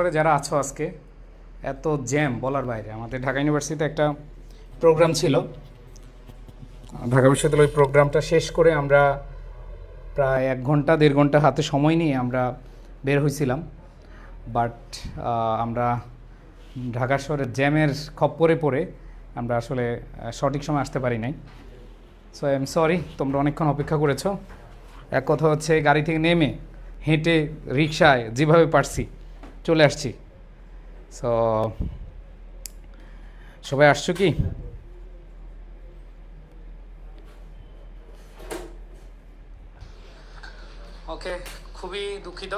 করে যারা আছো আজকে, এত জ্যাম বলার বাইরে। আমাদের ঢাকা ইউনিভার্সিটিতে একটা প্রোগ্রাম ছিল। ঢাকা বিশ্ববিদ্যালয় প্রোগ্রামটা শেষ করে আমরা প্রায় এক ঘণ্টা, দেড় ঘণ্টা হাতে সময় নিয়ে আমরা বের হয়েছিলাম বাট আমরা ঢাকা শহরের জ্যামের খপ্পরে পড়ে আমরা আসলে সঠিক সময় আসতে পারি নাই। সো আই এম সরি তোমরা অনেকক্ষণ অপেক্ষা করেছ। এক কথা হচ্ছে, গাড়ি থেকে নেমে হেঁটে রিক্সায় যেভাবে পারছি চলে আসছি। সো সবাই আসছো কি? ওকে খুবই দুঃখিত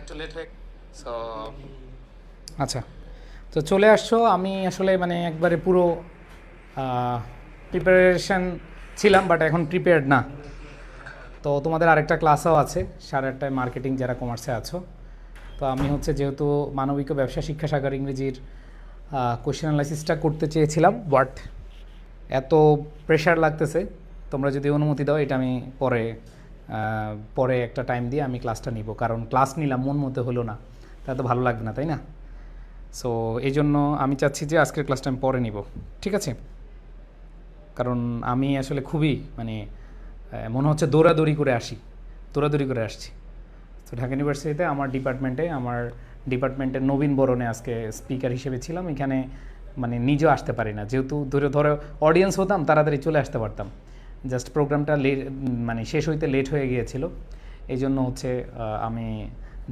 একটু লেট হয়ে সো আচ্ছা তো চলে আসছো। আমি আসলে মানে একবারে পুরো প্রিপারেশন ছিলাম বাট এখন প্রিপেয়ার্ড না। তো তোমাদের আরেকটা ক্লাসও আছে সাড়ে আটটায় মার্কেটিং যারা কমার্সে আছো। তো আমি হচ্ছে যেহেতু মানবিক ব্যবসা শিক্ষা শাখার ইংরেজির কোশ্চেন অ্যানালাইসিসটা করতে চেয়েছিলাম বাট এত প্রেশার লাগতেছে। তোমরা যদি অনুমতি দাও, এটা আমি পরে পরে একটা টাইম দিয়ে আমি ক্লাসটা নিব। কারণ ক্লাস নিলাম, মন মতো হলো না। তা তো ভালো লাগবে না, তাই না? সো এই জন্য আমি চাচ্ছি যে আজকের ক্লাসটা আমি পরে নিব। ঠিক আছে? কারণ আমি আসলে খুবই মানে মনে হচ্ছে দৌড়াদৌড়ি করে আসি। দৌড়াদৌড়ি করে আসছি। তো ঢাকা ইউনিভার্সিটিতে আমার ডিপার্টমেন্টে আমার ডিপার্টমেন্টের নবীন বরণে আজকে স্পিকার হিসেবে ছিলাম। এখানে মানে নিজেও আসতে পারি না। যেহেতু ধরে, ধরো অডিয়েন্স হতাম, তাড়াতাড়ি চলে আসতে পারতাম। জাস্ট প্রোগ্রামটা লেট মানে শেষ হইতে লেট হয়ে গিয়েছিল। এই জন্য হচ্ছে আমি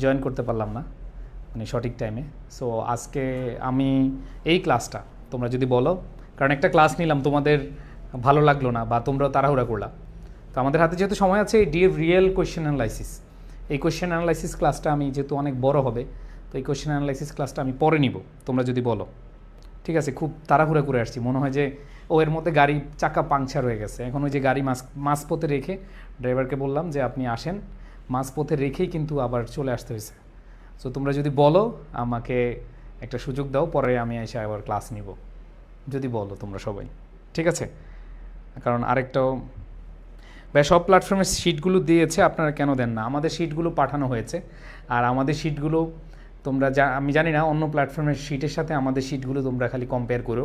জয়েন করতে পারলাম না মানে সঠিক টাইমে সো আজকে আমি এই ক্লাসটা তোমরা যদি বলো, কারণ একটা ক্লাস নিলাম, তোমাদের ভালো লাগল না বা তোমরাও তাড়াহুড়া করলা। তো আমাদের হাতে যেহেতু সময় আছে, এই ডিএফ রিয়েল কোয়েশ্চেন অ্যানালাইসিস এই কোয়েশ্চেন অ্যানালাইসিস ক্লাসটা আমি যেহেতু অনেক বড় হবে, তো এই কোয়েশ্চেন অ্যানালাইসিস ক্লাসটা আমি পরে নিব, তোমরা যদি বলো। ঠিক আছে, খুব তাড়াহুড়া করে আসছি, মনে হয় যে, ও এর মধ্যে গাড়ি চাকা পাংচার হয়ে গেছে। এখন ওই যে গাড়ি মাস মাঝপথে রেখে ড্রাইভারকে বললাম যে, আপনি আসেন। মাঝপথে রেখেই কিন্তু আবার চলে আসতে হয়েছে। সো তোমরা যদি বলো, আমাকে একটা সুযোগ দাও, পরে আমি এসে আবার ক্লাস নিব। যদি বলো তোমরা সবাই। ঠিক আছে? কারণ আরেকটাও ভাই, সব প্ল্যাটফর্মের শিটগুলো দিয়েছে, আপনারা কেন দেন না? আমাদের শিটগুলো পাঠানো হয়েছে। আর আমাদের শিটগুলো তোমরা যা আমি জানি না, অন্য প্ল্যাটফর্মের শিটের সাথে আমাদের শিটগুলো তোমরা খালি কম্পেয়ার করো।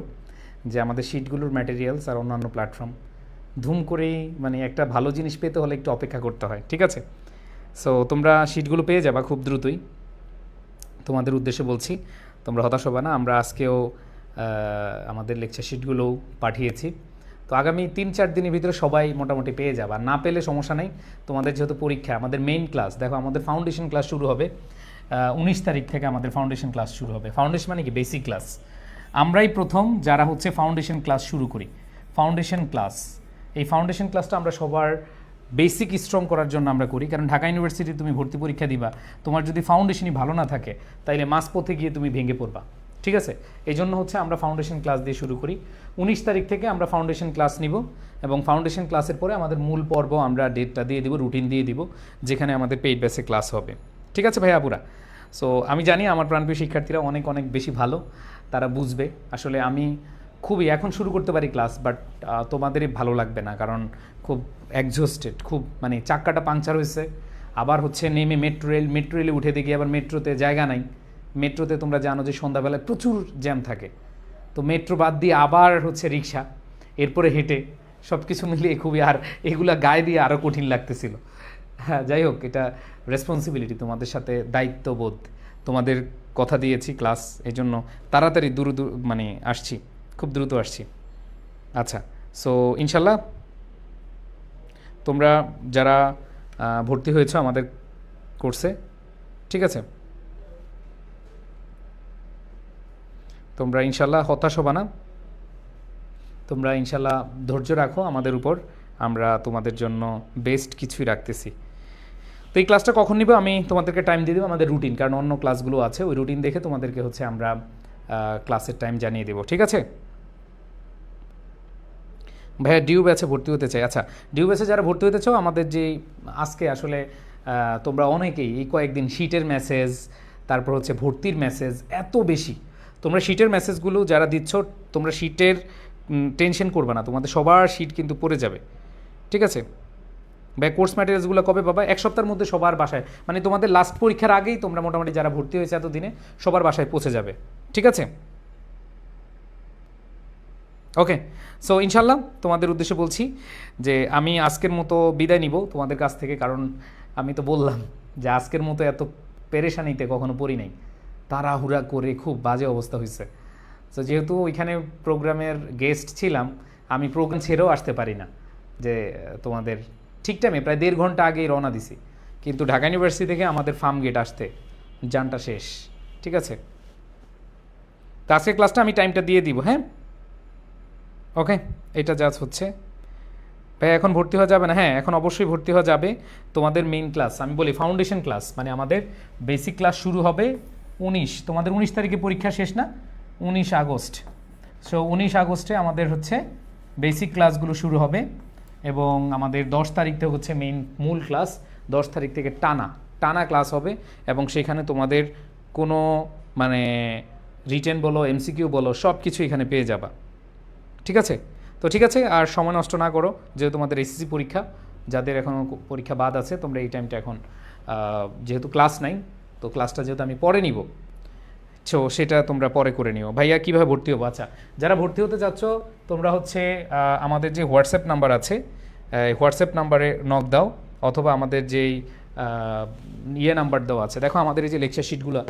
যে আমাদের শিটগুলোর ম্যাটেরিয়ালস আর অন্যান্য প্ল্যাটফর্ম ধুম করেই মানে একটা ভালো জিনিস পেতে হলে একটু অপেক্ষা করতে হয়, ঠিক আছে? সো তোমরা শিটগুলো পেয়ে যাবা খুব দ্রুতই। তোমাদের উদ্দেশ্যে বলছি, তোমরা হতাশ হবে না, আমরা আজকেও আমাদের লেকচার শিটগুলোও পাঠিয়েছি। তো আগামী তিন, চার দিনের ভিতরে সবাই মোটামুটি পেয়ে যাবে। আর না পেলে সমস্যা নেই। তোমাদের যেহেতু পরীক্ষা, আমাদের মেইন ক্লাস দেখো আমাদের ফাউন্ডেশন ক্লাস শুরু হবে উনিশ তারিখ থেকে আমাদের ফাউন্ডেশন ক্লাস শুরু হবে। ফাউন্ডেশন মানে কি? বেসিক ক্লাস আমরাই প্রথম যারা হচ্ছে ফাউন্ডেশন ক্লাস শুরু করি। ফাউন্ডেশন ক্লাস এই ফাউন্ডেশন ক্লাসটা আমরা সবার বেসিক স্ট্রং করার জন্য আমরা করি। কারণ ঢাকা ইউনিভার্সিটি তুমি ভর্তি পরীক্ষা দিবা। তোমার যদি ফাউন্ডেশনই ভালো না থাকে, তাইলে মাঝপথে গিয়ে তুমি ভেঙে পড়বা। ঠিক আছে? এই জন্য হচ্ছে আমরা ফাউন্ডেশন ক্লাস দিয়ে শুরু করি। উনিশ তারিখ থেকে আমরা ফাউন্ডেশন ক্লাস নিব এবং ফাউন্ডেশন ক্লাসের পরে আমাদের মূল পর্ব আমরা ডেটটা দিয়ে দিব রুটিন দিয়ে দিব, যেখানে আমাদের পেইড বেসে ক্লাস হবে। ঠিক আছে ভাই আপুরা? সো আমি জানি আমার প্রাণপ্রিয় শিক্ষার্থীরা অনেক অনেক বেশি ভালো, তারা বুঝবে। আসলে আমি খুবই এখন শুরু করতে পারি ক্লাস বাট তোমাদেরই ভালো লাগবে না, কারণ খুব একজস্টেড খুব মানে চাক্কাটা পাংচার হয়েছে। আবার হচ্ছে নেমে মেট্রো রেল মেট্রো রেলে উঠে দেখি আবার মেট্রোতে জায়গা নাই। মেট্রোতে তোমরা জানো যে সন্ধ্যাবেলায় প্রচুর জ্যাম থাকে। তো মেট্রো বাদ দিয়ে আবার হচ্ছে রিক্সা এরপরে হেঁটে সব কিছু মিলিয়ে খুবই আর এগুলা গায়ে দিয়ে আরও কঠিন লাগতেছিল। হ্যাঁ যাই হোক, এটা রেসপন্সিবিলিটি তোমাদের সাথে দায়িত্ববোধ। তোমাদের কথা দিয়েছি ক্লাস এই জন্য তাড়াতাড়ি দূর দূর মানে আসছি, খুব দ্রুত আসছি। আচ্ছা সো ইনশাল্লাহ তোমরা যারা ভর্তি হয়েছো আমাদের কোর্সে ঠিক আছে? তোমরা ইনশাল্লাহ হতাশ হবা না। তোমরা ইনশাল্লাহ ধৈর্য রাখো আমাদের উপর। আমরা তোমাদের জন্য বেস্ট কিছুই রাখতেছি। তো এই ক্লাসটা কখন নিব আমি তোমাদেরকে টাইম দিয়ে দেবো, আমাদের রুটিন কারণ অন্য ক্লাসগুলো আছে, ওই রুটিন দেখে তোমাদেরকে হচ্ছে আমরা ক্লাসের টাইম জানিয়ে দেবো, ঠিক আছে? ভাইয়া ডিউ ব্যাচে ভর্তি হতে চাই। আচ্ছা ডিউ ব্যাচে যারা ভর্তি হতে চাও, আমাদের যে আজকে আসলে তোমরা অনেকেই এই কয়েকদিন শীটের মেসেজ তারপর হচ্ছে ভর্তির মেসেজ এত বেশি। তোমরা শীটের মেসেজগুলো যারা দিচ্ছ, তোমরা শীটের টেনশন করবে না। তোমাদের সবার শীট কিন্তু পড়ে যাবে। ঠিক আছে? ভাই কোর্স ম্যাটেরিয়ালসগুলো কবে পাবা? এক সপ্তাহের মধ্যে সবার বাসায়। মানে তোমাদের লাস্ট পরীক্ষার আগেই তোমরা মোটামুটি যারা ভর্তি হয়েছে এতদিনে, সবার বাসায় পৌঁছে যাবে। ঠিক আছে? ওকে সো ইনশাল্লাহ তোমাদের উদ্দেশ্যে বলছি যে, আমি আজকের মতো বিদায় নিব তোমাদের কাছ থেকে, কারণ আমি তো বললাম যে, আজকের মতো এত পেরেশানিতে কখনো পড়ি নাই। তাড়াহুড়া করে খুব বাজে অবস্থা হয়েছে। তো যেহেতু ওইখানে প্রোগ্রামের গেস্ট ছিলাম, আমি প্রোগ্রাম ছেড়েও আসতে পারি না, যে, তোমাদের ঠিক টাইমে প্রায় দেড় ঘণ্টা আগেই রওনা দিছি। কিন্তু ঢাকা ইউনিভার্সিটি থেকে আমাদের ফার্ম গেট আসতে যানটা শেষ, ঠিক আছে? তো আজকের ক্লাসটা আমি টাইমটা দিয়ে দিব হ্যাঁ? ওকে এটা জাজ হচ্ছে। ভাই, এখন ভর্তি হওয়া যাবে না? হ্যাঁ এখন অবশ্যই ভর্তি হওয়া যাবে। তোমাদের মেইন ক্লাস আমি বলি ফাউন্ডেশন ক্লাস মানে আমাদের বেসিক ক্লাস শুরু হবে উনিশ, তোমাদের উনিশ তারিখে পরীক্ষা শেষ না? উনিশ আগস্ট। সো উনিশ আগস্টে আমাদের হচ্ছে বেসিক ক্লাসগুলো শুরু হবে এবং আমাদের দশ তারিখ থেকে হচ্ছে মেইন মূল ক্লাস দশ তারিখ থেকে টানা টানা ক্লাস হবে এবং সেখানে তোমাদের কোনো মানে রিটেন বলো এমসিকিউ বলো সব কিছু এখানে পেয়ে যাবা। ঠিক আছে? তো ঠিক আছে, আর সময় নষ্ট না করো, যেহেতু তোমাদের এসএসসি পরীক্ষা, যাদের এখনও পরীক্ষা বাদ আছে, তোমরা এই টাইমটা এখন যেহেতু ক্লাস নাই তো ক্লাসটা যেহেতু আমি পরে নিব সো সেটা তোমরা পরে করে নিও। ভাইয়া, কীভাবে ভর্তি হব? আচ্ছা যারা ভর্তি হতে চাচ্ছ, তোমরা হচ্ছে আমাদের যে হোয়াটসঅ্যাপ নাম্বার আছে হোয়াটসঅ্যাপ নাম্বারে নক দাও, অথবা আমাদের যেই ইয়ে নাম্বার দেওয়া আছে। দেখো, আমাদের এই যে লেকচার শিটগুলো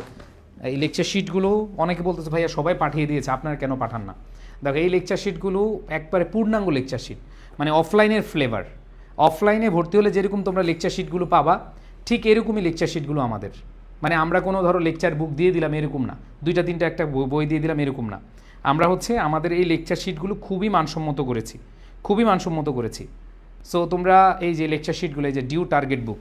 এই লেকচার শিটগুলো অনেকে বলতেছে, ভাইয়া, সবাই পাঠিয়ে দিয়েছে, আপনারা কেন পাঠান না? দেখো, এই লেকচার শিটগুলো একবারে পূর্ণাঙ্গ লেকচার শিট মানে অফলাইনের ফ্লেভার অফলাইনে ভর্তি হলে যেরকম তোমরা লেকচার শিটগুলো পাবা, ঠিক এরকমই লেকচার শিটগুলো আমাদের। মানে আমরা কোনো, ধরো লেকচার বুক দিয়ে দিলাম এরকম না। দুইটা, তিনটা একটা বই- দিয়ে দিলাম এরকম না। আমরা হচ্ছে আমাদের এই লেকচার শিটগুলো খুবই মানসম্মত করেছি। খুবই মানসম্মত করেছি। সো তোমরা এই যে লেকচার শিটগুলো এই যে DU target book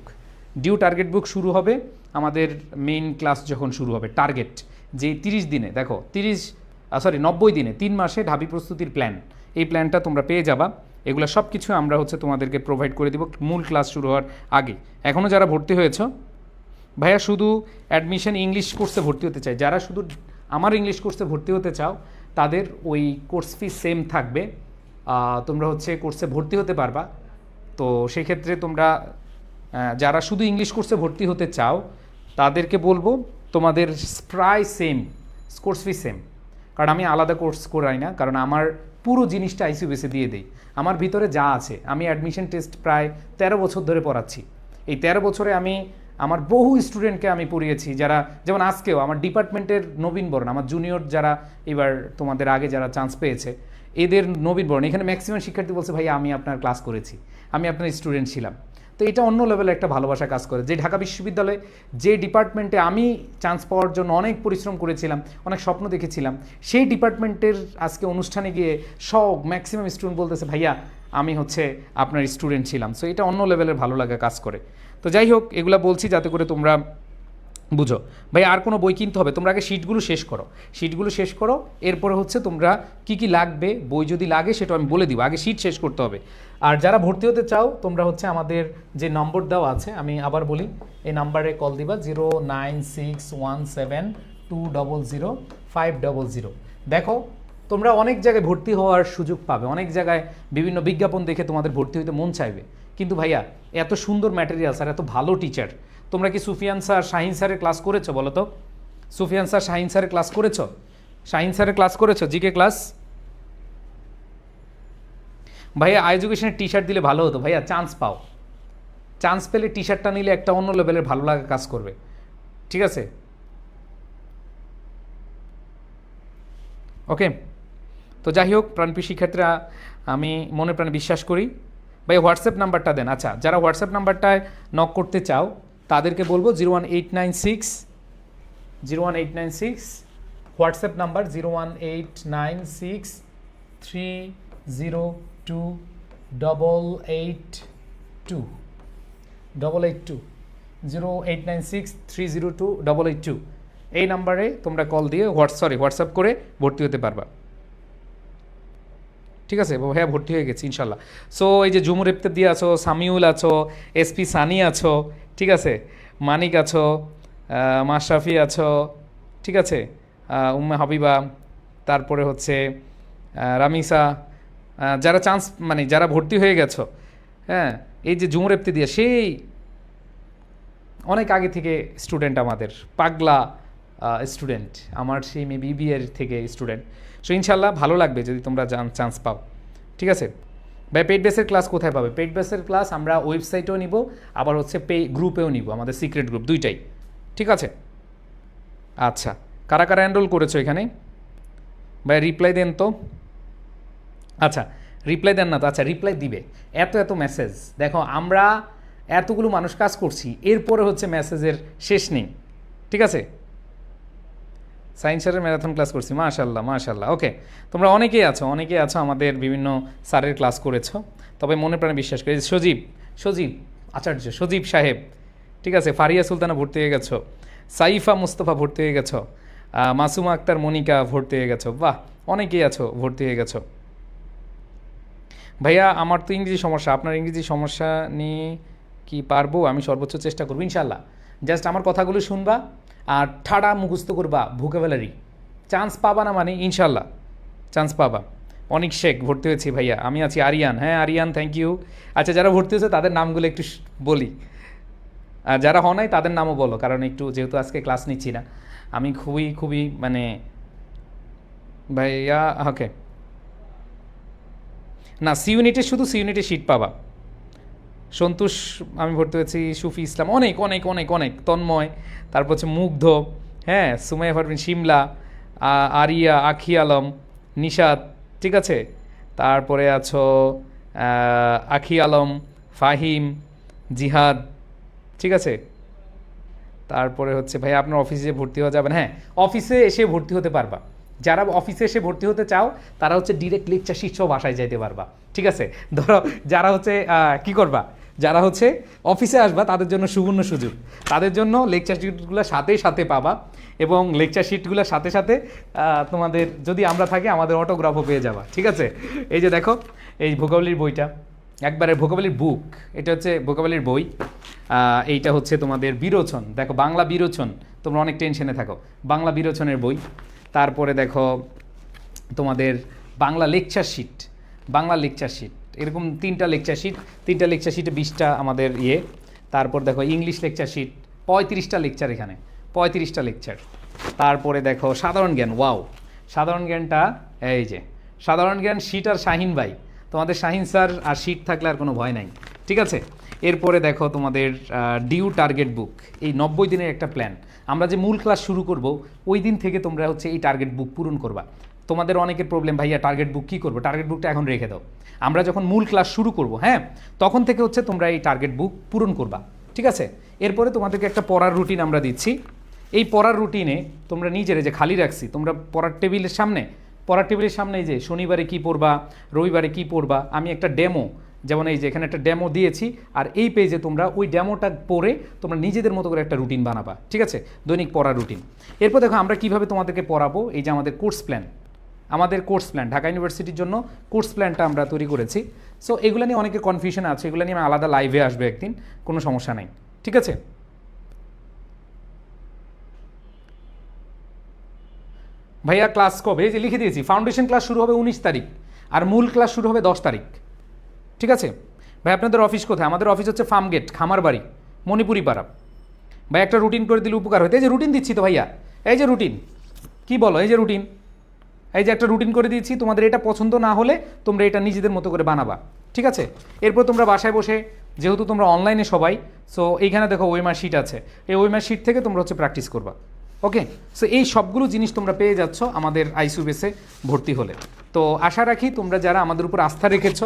DU target book শুরু হবে আমাদের মেইন ক্লাস যখন শুরু হবে টার্গেট যে তিরিশ দিনে, দেখো, তিরিশ সরি নব্বই দিনে, তিন মাসে ঢাবি প্রস্তুতির প্ল্যান এই প্ল্যানটা তোমরা পেয়ে যাবা। এগুলো সব কিছু আমরা হচ্ছে তোমাদেরকে প্রোভাইড করে দিব। মূল ক্লাস শুরু হওয়ার আগে। এখনও যারা ভর্তি হয়েছ ভাইয়া শুধু অ্যাডমিশন ইংলিশ কোর্সে ভর্তি হতে চাই যারা শুধু আমার ইংলিশ কোর্সে ভর্তি হতে চাও, তাদের ওই কোর্স ফি সেম থাকবে। তোমরা হচ্ছে কোর্সে ভর্তি হতে পারবা। তো সেক্ষেত্রে তোমরা যারা শুধু ইংলিশ কোর্সে ভর্তি হতে চাও, তাদেরকে বলব, তোমাদের প্রায় সেম কোর্স ফি সেম কারণ আমি আলাদা কোর্স করাই না, কারণ আমার পুরো জিনিসটা আইসিউবিএসে দিয়ে দিই। আমার ভিতরে যা আছে, আমি অ্যাডমিশন টেস্ট প্রায় তেরো বছর ধরে পড়াচ্ছি। এই তেরো বছরে আমি আমার বহু স্টুডেন্টকে আমি পড়িয়েছি যারা, যেমন আজকেও আমার ডিপার্টমেন্টের নবীন বরণ, আমার জুনিয়র যারা এবার তোমাদের আগে যারা চান্স পেয়েছে, এদের নবীন বরণ। এখানে ম্যাক্সিমাম শিক্ষার্থী বলছে ভাই আমি আপনার ক্লাস করেছি, আমি আপনার স্টুডেন্ট ছিলাম। তো এটা অন্য লেভেলে একটা ভালোবাসা কাজ করে। যে ঢাকা বিশ্ববিদ্যালয়ে যে ডিপার্টমেন্টে আমি চান্স পাওয়ার জন্য অনেক পরিশ্রম করেছিলাম, অনেক স্বপ্ন দেখেছিলাম, সেই ডিপার্টমেন্টের আজকে অনুষ্ঠানে গিয়ে সব ম্যাক্সিমাম স্টুডেন্ট বলতেছে, ভাইয়া আমি হচ্ছে আপনার স্টুডেন্ট ছিলাম। সো এটা অন্য লেভেলের ভালো লাগা কাজ করে। তো যাই হোক, এগুলো বলছি যাতে করে তোমরা বুঝো। ভাই, আর কোনো বই কিনতে হবে? তোমরা আগে শিটগুলো শেষ করো। শিটগুলো শেষ করো। এরপরে হচ্ছে তোমরা কি কি লাগবে? বই যদি লাগে, সেটা আমি বলে দিব। আগে শিট শেষ করতে হবে। আর যারা ভর্তি হতে চাও, তোমরা হচ্ছে আমাদের যে নম্বর দেওয়া আছে, আমি আবার বলি, এই নাম্বারে কল দিবা zero nine six one seven two double zero five double zero দেখো তোমরা অনেক জায়গায় ভর্তি হওয়ার সুযোগ পাবে। অনেক জায়গায় বিভিন্ন বিজ্ঞাপন দেখে তোমাদের ভর্তি হইতে মন চাইবে। কিন্তু ভাইয়া, এত সুন্দর ম্যাটেরিয়ালস আর এত ভালো টিচার তোমরা কি সুফিয়ান স্যার শাহিন স্যারের ক্লাস করেছ বলো তো? সুফিয়ান স্যার শাহিন স্যারের ক্লাস করেছ? শাহিন স্যারের ক্লাস করেছ? জিকে ক্লাস ভাইয়া এডুকেশনের টি শার্ট দিলে ভালো হতো। ভাইয়া চান্স পাও। চান্স পেলে টি শার্টটা নিলে একটা অন্য লেভেলের ভালো লাগা কাজ করবে। ঠিক আছে? ওকে তো যাই হোক প্রাণপ্রিয় শিক্ষার্থীরা আমি মনে প্রাণে বিশ্বাস করি। ভাই হোয়াটসঅ্যাপ নাম্বারটা দেন। আচ্ছা যারা হোয়াটসঅ্যাপ নাম্বারটায় নক করতে চাও, তাদেরকে বলব zero one eight nine six zero one eight nine six WhatsApp number zero one eight nine six three zero two double eight two double eight two zero eight nine six three zero two double eight two এই নাম্বারে তোমরা call দিয়ে হোয়াটস sorry WhatsApp করে ভর্তি হতে পারবা। ঠিক আছে, ভাইয়া ভর্তি হয়ে গেছি ইনশাল্লাহ সো এই যে জুমুর ইফতের দিয়ে আছো, সামিউল আছো, এসপি সানি আছো, ঠিক আছে, মানিক আছো মাশরাফি আছো, ঠিক আছে উম্মে হাবিবা, তারপরে হচ্ছে রামিসা যারা চান্স মানে যারা ভর্তি হয়ে গেছো হ্যাঁ এই যে জুমরেপ্তি দিয়ে, সেই অনেক আগে থেকে স্টুডেন্ট আমাদের, পাগলা স্টুডেন্ট আমার সেই মে বিবিএর থেকে স্টুডেন্ট সো ইনশাল্লাহ ভালো লাগবে যদি তোমরা চান্স পাও। ঠিক আছে? ভাই পেড বেসের ক্লাস কোথায় পাবে? পেড বেসের ক্লাস আমরা ওয়েবসাইটেও নিব, আবার হচ্ছে পে গ্রুপেও নিব, আমাদের সিক্রেট গ্রুপ দুইটাই। ঠিক আছে? আচ্ছা কারা কারা এনরোল করেছ এখানে? ভাই রিপ্লাই দেন তো। আচ্ছা রিপ্লাই দেন না তো আচ্ছা রিপ্লাই দিবে। এত এত মেসেজ দেখো, আমরা এতগুলো মানুষ কাজ করছি, এরপরে হচ্ছে মেসেজের শেষ নেই। ঠিক আছে? সায়েন্স স্যারের ম্যারাথন ক্লাস করছি মাশাল্লাহ মাশাল্লাহ ওকে তোমরা অনেকেই আছো অনেকেই আছো আমাদের বিভিন্ন স্যারের ক্লাস করেছ, তবে মনে প্রাণে বিশ্বাস করি সজীব সজীব, আচার্য, সজীব সাহেব, ঠিক আছে, ফারিয়া সুলতানা ভর্তি হয়ে গেছো, সাইফা মুস্তফা ভর্তি হয়ে গেছো মাসুমা আক্তার মনিকা ভর্তি হয়ে গেছো, বাহ, অনেকেই আছো, ভর্তি হয়ে গেছো। ভাইয়া, আমার তো ইংরেজি সমস্যা, আপনার ইংরেজি সমস্যা নিয়ে কি পারব? আমি সর্বোচ্চ চেষ্টা করব ইনশাল্লাহ জাস্ট আমার কথাগুলো শুনবা আর ঠাড়া মুখস্থ করবা ভোকাবুলারি। চান্স পাবা না মানে ইনশাল্লাহ চান্স পাবা। অনেক শেখ, ভর্তি হয়েছি ভাইয়া। আমি আছি আরিয়ান। হ্যাঁ আরিয়ান থ্যাংক ইউ আচ্ছা যারা ভর্তি হয়েছে তাদের নামগুলো একটু বলি। আর যারা হন নাই তাদের নামও বলো, কারণ একটু যেহেতু আজকে ক্লাস নিচ্ছি না। আমি খুবই খুবই মানে ভাইয়া ওকে না সি ইউনিটে শুধু সি ইউনিটে সিট পাবা। সন্তোষ, আমি ভর্তি হয়েছি, সুফি ইসলাম, অনেক অনেক অনেক অনেক। তন্ময়, তারপর হচ্ছে মুগ্ধ হ্যাঁ সুমাইয়া পারভিন শিমলা আরিয়া, আখি আলম নিশাদ ঠিক আছে? তারপরে আছো আখি আলম, ফাহিম, জিহাদ, ঠিক আছে? তারপরে হচ্ছে, ভাই, আপনার অফিসে ভর্তি হওয়া যাবেন হ্যাঁ অফিসে এসে ভর্তি হতে পারবা। যারা অফিসে এসে ভর্তি হতে চাও, তারা হচ্ছে ডিরেক্ট লেকচার সহ বাসায় যাইতে পারবা। ঠিক আছে? ধরো, যারা হচ্ছে কি করবা? যারা হচ্ছে অফিসে আসবা, তাদের জন্য সুবর্ণ সুযোগ। তাদের জন্য লেকচার শিটগুলো সাথে সাথে পাবা এবং লেকচার শিটগুলোর সাথে সাথে তোমাদের যদি আমরা থাকি, আমাদের অটোগ্রাফও পেয়ে যাবা। ঠিক আছে? এই যে দেখো, এই ভোগাবলির বইটা। একবারে ভোকাবলির বুক এটা হচ্ছে ভোকাবলির বই। এইটা হচ্ছে তোমাদের বিরোচন। দেখো, বাংলা বিরোচন। তোমরা অনেক টেনশনে থাকো। বাংলা বিরোচনের বই। তারপরে দেখো তোমাদের Bangla lecture sheet Bangla lecture sheet এরকম তিনটা লেকচার শিট তিনটা লেকচার শিটে বিশটা আমাদের ইয়ে তারপর দেখো ইংলিশ লেকচার শিট পঁয়ত্রিশটা লেকচার এখানে, পঁয়ত্রিশটা লেকচার তারপরে দেখো সাধারণ জ্ঞান ওয়াও সাধারণ জ্ঞানটা, এই যে, সাধারণ জ্ঞান শিট আর শাহিন ভাই, তোমাদের শাহিন স্যার আর শিট থাকলে আর কোনো ভয় নাই, ঠিক আছে? এরপরে দেখো তোমাদের ডিউ টার্গেট বুক এই নব্বই দিনের একটা প্ল্যান আমরা যে মূল ক্লাস শুরু করব, ওই দিন থেকে তোমরা হচ্ছে এই টার্গেট বুক পূরণ করবা। তোমাদের অনেকের প্রবলেম ভাইয়া টার্গেট বুক কী করব? টার্গেট বুকটা এখন রেখে দাও। আমরা যখন মূল ক্লাস শুরু করব হ্যাঁ তখন থেকে হচ্ছে তোমরা এই টার্গেট বুক পূরণ করবা, ঠিক আছে? এরপরে তোমাদেরকে একটা পড়ার রুটিন আমরা দিচ্ছি। এই পড়ার রুটিনে তোমরা নিজের যে খালি রাখছি, তোমরা পড়ার টেবিলের সামনে, পড়ার টেবিলের সামনে যে শনিবারে কি পড়বা, রবিবারে কি পড়বা, আমি একটা ডেমো যেমন এই যে এখানে একটা ডেমো দিয়েছি, আর এই পেজে তোমরা ওই ডেমোটা পড়ে তোমরা নিজেদের মতো করে একটা রুটিন বানাবা, ঠিক আছে? দৈনিক পড়ার রুটিন এরপর দেখো আমরা কীভাবে তোমাদেরকে পড়াবো, এই যে আমাদের কোর্স প্ল্যান আমাদের কোর্স প্ল্যান ঢাকা ইউনিভার্সিটির জন্য কোর্স প্ল্যানটা আমরা তৈরি করেছি। সো এগুলো নিয়ে অনেকের কনফিউশন আছে, এগুলো নিয়ে আমি আলাদা লাইভে আসবে একদিন, কোনো সমস্যা নাই, ঠিক আছে? ভাইয়া ক্লাস কবে? যে লিখে দিয়েছি ফাউন্ডেশন ক্লাস শুরু হবে উনিশ তারিখ, আর মূল ক্লাস শুরু হবে দশ তারিখ। ঠিক আছে? ভাই, আপনাদের অফিস কোথায়? আমাদের অফিস হচ্ছে ফার্ম গেট খামার বাড়ি মণিপুরি পাড়া ভাই, একটা রুটিন করে দিলে উপকার হতো এই যে রুটিন দিচ্ছি তো ভাইয়া, এই যে রুটিন কি বলো? এই যে রুটিন এই যে একটা রুটিন করে দিয়েছি, তোমাদের এটা পছন্দ না হলে তোমরা এটা নিজেদের মতো করে বানাবা, ঠিক আছে? এরপর তোমরা বাসায় বসে, যেহেতু তোমরা অনলাইনে সবাই সো এইখানে দেখো ওয়েমার শিট আছে। এই ওয়েমার শিট থেকে তোমরা হচ্ছে প্র্যাকটিস করবা ওকে সো এই সবগুলো জিনিস তোমরা পেয়ে যাচ্ছ আমাদের আইসু বেসে ভর্তি হলে। তো আশা রাখি তোমরা যারা আমাদের উপর আস্থা রেখেছ,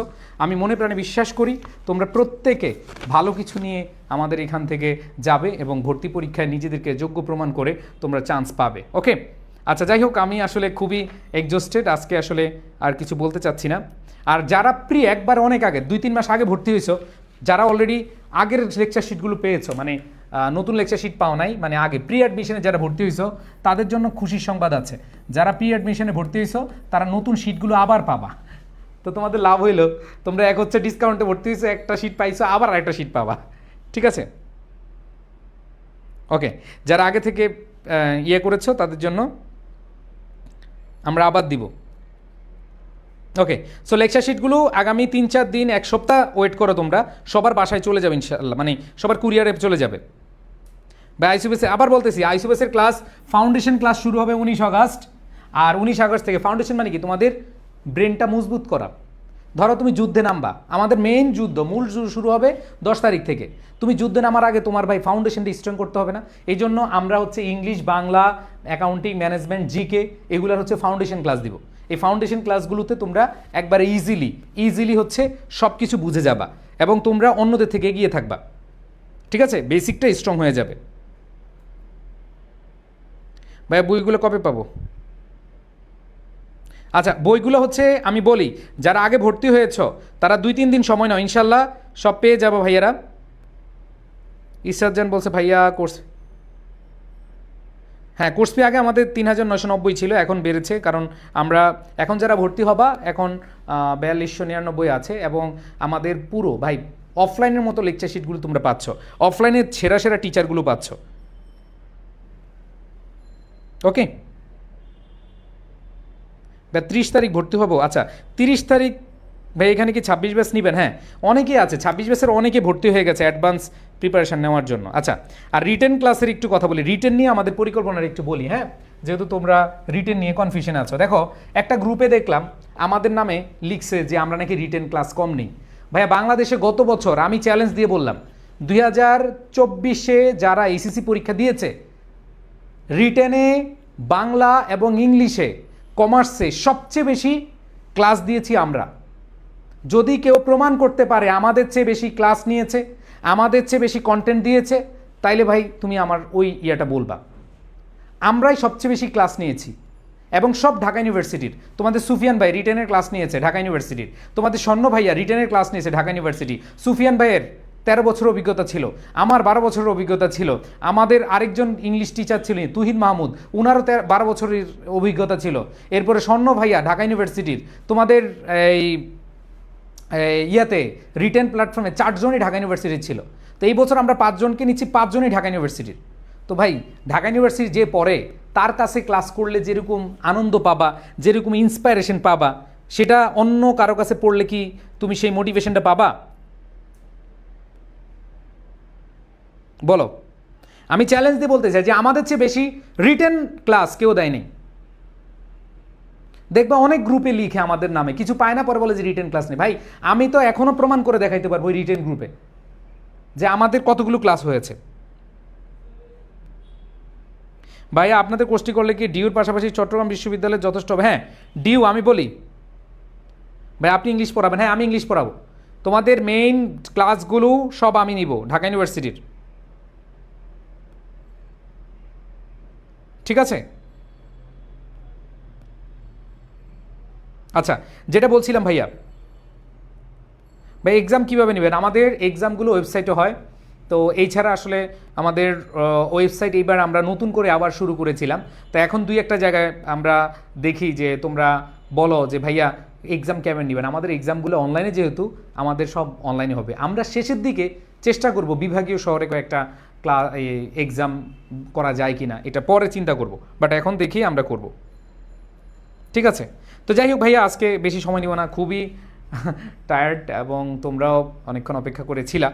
আমি মনে প্রাণে বিশ্বাস করি তোমরা প্রত্যেকে ভালো কিছু নিয়ে আমাদের এখান থেকে যাবে এবং ভর্তি পরীক্ষায় নিজেদেরকে যোগ্য প্রমাণ করে তোমরা চান্স পাবে। ওকে আচ্ছা যাই হোক, আমি আসলে খুবই এক্সস্টেড আজকে আসলে আর কিছু বলতে চাচ্ছি না। আর যারা প্রি একবার অনেক আগে, দুই তিন মাস আগে ভর্তি হয়েছো, যারা অলরেডি আগের লেকচার শিটগুলো পেয়েছ মানে নতুন লেকচার শিট পাও নাই। মানে আগে প্রি অ্যাডমিশনে যারা ভর্তি হয়েছো তাদের জন্য খুশির সংবাদ আছে। যারা প্রি অ্যাডমিশনে ভর্তি হয়েছো তারা নতুন শিটগুলো আবার পাবা। তো তোমাদের লাভ হইল। তোমরা এক হচ্ছে ডিসকাউন্টে ভর্তি হয়েছো একটা শিট পাইছো, আবার একটা শিট পাবা। ঠিক আছে? ওকে যারা আগে থেকে ইয়ে করেছ, তাদের জন্য আমরা আবার দিব। ওকে সো লেকচার শিটগুলো আগামী তিন চার দিন, এক সপ্তাহ ওয়েট করো তোমরা। সবার বাসায় চলে যাবে ইনশাল্লাহ মানে সবার কুরিয়ারে চলে যাবে। বা আইসিবিএসে আবার বলতেছি আইসিবিএসের ক্লাস ফাউন্ডেশন ক্লাস শুরু হবে উনিশ আগস্ট। আর উনিশ আগস্ট থেকে ফাউন্ডেশন মানে কি? তোমাদের ব্রেনটা মজবুত করা। ধরো তুমি যুদ্ধে নামবা। আমাদের মেইন যুদ্ধ, মূল শুরু হবে দশ তারিখ থেকে। তুমি যুদ্ধে নামার আগে তোমার ভাই ফাউন্ডেশনটা স্ট্রং করতে হবে না। এই জন্য আমরা হচ্ছে English Bangla accounting management GK এগুলোর হচ্ছে ফাউন্ডেশন ক্লাস দিব। এই ফাউন্ডেশন ক্লাসগুলোতে তোমরা একবারে ইজিলি ইজিলি হচ্ছে সব কিছু বুঝে যাবা এবং তোমরা অন্যদের থেকে এগিয়ে থাকবা। ঠিক আছে? বেসিকটা স্ট্রং হয়ে যাবে। ভাইয়া, বইগুলো কবে পাবো? আচ্ছা বইগুলো হচ্ছে, আমি বলি, যারা আগে ভর্তি হয়েছ, তারা দুই তিন দিন সময় নাও ইনশাল্লাহ সব পেয়ে যাব ভাইয়ারা। ইসারজান বলছে, ভাইয়া, কোর্স হ্যাঁ কোর্স ফি আগে আমাদের তিন হাজার নশো নব্বই ছিল, এখন বেড়েছে, কারণ আমরা, এখন যারা ভর্তি হবা, এখন বিয়াল্লিশশো নিরানব্বই আছে, এবং আমাদের পুরো, ভাই অফলাইনের মতো লেকচার শিটগুলো তোমরা পাচ্ছ। অফলাইনের সেরা সেরা টিচারগুলো পাচ্ছ। ওকে বা ত্রিশ তারিখ ভর্তি হব। আচ্ছা তিরিশ তারিখ, ভাই, এখানে কি ছাব্বিশ ব্যাচ নেবেন? হ্যাঁ অনেকেই আছে, ছাব্বিশ ব্যাচের অনেকে ভর্তি হয়ে গেছে অ্যাডভান্স প্রিপারেশন নেওয়ার জন্য। আচ্ছা আর রিটেন ক্লাসের একটু কথা বলি। রিটেন নিয়ে আমাদের পরিকল্পনার একটু বলি হ্যাঁ? যেহেতু তোমরা রিটেন নিয়ে কনফিউশন আছো। দেখো, একটা গ্রুপে দেখলাম, আমাদের নামে লিখছে যে আমরা নাকি রিটেন ক্লাস কম নেই। ভাইয়া, বাংলাদেশে গত বছর আমি চ্যালেঞ্জ দিয়ে বললাম, দুই হাজার চব্বিশে যারা এসিসি পরীক্ষা দিয়েছে রিটেনে, বাংলা এবং ইংলিশে কমার্সে সবচেয়ে বেশি ক্লাস দিয়েছি আমরা। যদি কেউ প্রমাণ করতে পারে আমাদের চেয়ে বেশি ক্লাস নিয়েছে, আমাদের চেয়ে বেশি কন্টেন্ট দিয়েছে, তাইলে ভাই তুমি আমার ওই ইয়েটা বলবা। আমরাই সবচেয়ে বেশি ক্লাস নিয়েছি এবং সব ঢাকা ইউনিভার্সিটির, তোমাদের সুফিয়ান ভাই রিটেনের ক্লাস নিয়েছে ঢাকা ইউনিভার্সিটির, তোমাদের স্বর্ণ ভাইয়া রিটেনের ক্লাস নিয়েছে ঢাকা ইউনিভার্সিটি, সুফিয়ান ভাইয়ের তেরো বছর অভিজ্ঞতা ছিল, আমার বারো বছরের অভিজ্ঞতা ছিল। আমাদের আরেকজন ইংলিশ টিচার ছিলেন, তুহিন মাহমুদ। উনারও বারো বছরের অভিজ্ঞতা ছিল। এরপরে স্বর্ণ ভাইয়া ঢাকা ইউনিভার্সিটির তোমাদের এই এই ইয়াতে রিটেন প্ল্যাটফর্মে চারজনই ঢাকা ইউনিভার্সিটির ছিল। তো এই বছর আমরা পাঁচজনকে নিচ্ছি, পাঁচজনই ঢাকা ইউনিভার্সিটির তো ভাই, ঢাকা ইউনিভার্সিটি যে পড়ে তার কাছে ক্লাস করলে যেরকম আনন্দ পাবা, যেরকম ইন্সপায়ারেশন পাবা, সেটা অন্য কারও কাছে পড়লে কি তুমি সেই মোটিভেশনটা পাবা? বলো। আমি চ্যালেঞ্জ দিয়ে বলতে চাই যে আমাদের চেয়ে বেশি রিটেন ক্লাস কেউ দেয়নি। দেখবা অনেক গ্রুপে লিখে আমাদের নামে, কিছু পায় না পরে বলে যে রিটেন ক্লাস নেই। ভাই, আমি তো এখনও প্রমাণ করে দেখাইতে পারব ওই রিটেন গ্রুপে যে আমাদের কতগুলো ক্লাস হয়েছে। ভাইয়া, আপনাদের কোর্সটি করলে কি ডিউর পাশাপাশি চট্টগ্রাম বিশ্ববিদ্যালয়ে যথেষ্ট হ্যাঁ ডিউ আমি বলি। ভাই, আপনি ইংলিশ পড়াবেন। হ্যাঁ আমি ইংলিশ পড়াবো। তোমাদের মেইন ক্লাসগুলো সব আমি নিব ঢাকা ইউনিভার্সিটির ঠিক আছে? আচ্ছা যেটা বলছিলাম ভাইয়া, ভাই এক্সাম কীভাবে নেবেন? আমাদের এক্সামগুলো ওয়েবসাইটে হয়। তো এই ছাড়া আসলে আমাদের ওয়েবসাইট এইবার আমরা নতুন করে আবার শুরু করেছিলাম। তো এখন দুই একটা জায়গায় আমরা দেখি যে তোমরা বলো যে, ভাইয়া এক্সাম কেমন নেবেন? আমাদের এক্সামগুলো অনলাইনে যেহেতু আমাদের সব অনলাইনে হবে। আমরা শেষের দিকে চেষ্টা করব বিভাগীয় শহরে কয়েকটা ক্লা এক্সাম করা যায় কি না এটা পরে চিন্তা করব বাট এখন দেখি আমরা করব। ঠিক আছে? তো যাই হোক ভাইয়া, আজকে বেশি সময় নিব না, খুবই টায়ার্ড এবং তোমরাও অনেকক্ষণ অপেক্ষা করেছিলা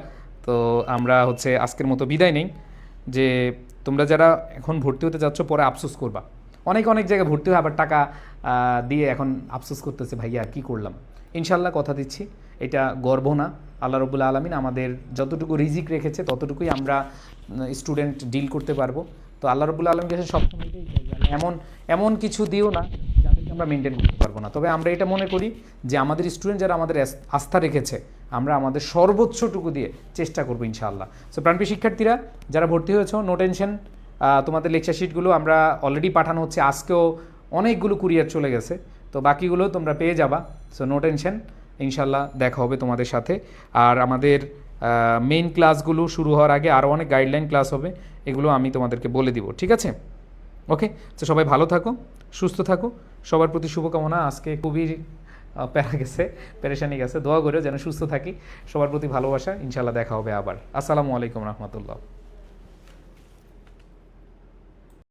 তো আমরা হচ্ছে আজকের মতো বিদায় নেই, যে তোমরা যারা এখন ভর্তি হতে যাচ্ছ, পরে আফসোস করবা। অনেক অনেক জায়গায় ভর্তি হয় আবার টাকা দিয়ে এখন আফসোস করতেছে, ভাইয়া, কি করলাম? ইনশাল্লাহ কথা দিচ্ছি, এটা গর্ব না আল্লাহ রবুল্লা আলমিন আমাদের যতটুকু রিজিক রেখেছে, ততটুকুই আমরা স্টুডেন্ট ডিল করতে পারব। তো আল্লাহ রবুল্লা আলমীর কাছে সবসময় এমন এমন কিছু দিও না যাদেরকে আমরা মেনটেন করতে পারব না। তবে আমরা এটা মনে করি যে আমাদের স্টুডেন্ট যারা আমাদের আস্থা রেখেছে, আমরা আমাদের সর্বোচ্চটুকু দিয়ে চেষ্টা করব ইনশাআল্লাহ। সো প্রাণপ্রিয় শিক্ষার্থীরা, যারা ভর্তি হয়েছ নো টেনশন তোমাদের লেকচার শিটগুলো আমরা অলরেডি পাঠানো হচ্ছে। আজকেও অনেকগুলো কুরিয়ার চলে গেছে। তো বাকিগুলো তোমরা পেয়ে যাবা। সো নো টেনশন ইনশাল্লাহ দেখা হবে তোমাদের সাথে। আর আমাদের মেইন ক্লাসগুলো শুরু হওয়ার আগে আরও অনেক গাইডলাইন ক্লাস হবে, এগুলো আমি তোমাদেরকে বলে দিব, ঠিক আছে? ওকে তো সবাই ভালো থাকো, সুস্থ থাকো, সবার প্রতি শুভকামনা। আজকে খুবই প্যারা গেছে, পেরেশানি গেছে, দোয়া করে যেন সুস্থ থাকি, সবার প্রতি ভালোবাসা ইনশাল্লাহ দেখা হবে আবার। আসসালামু আলাইকুম রহমতুল্লাহ।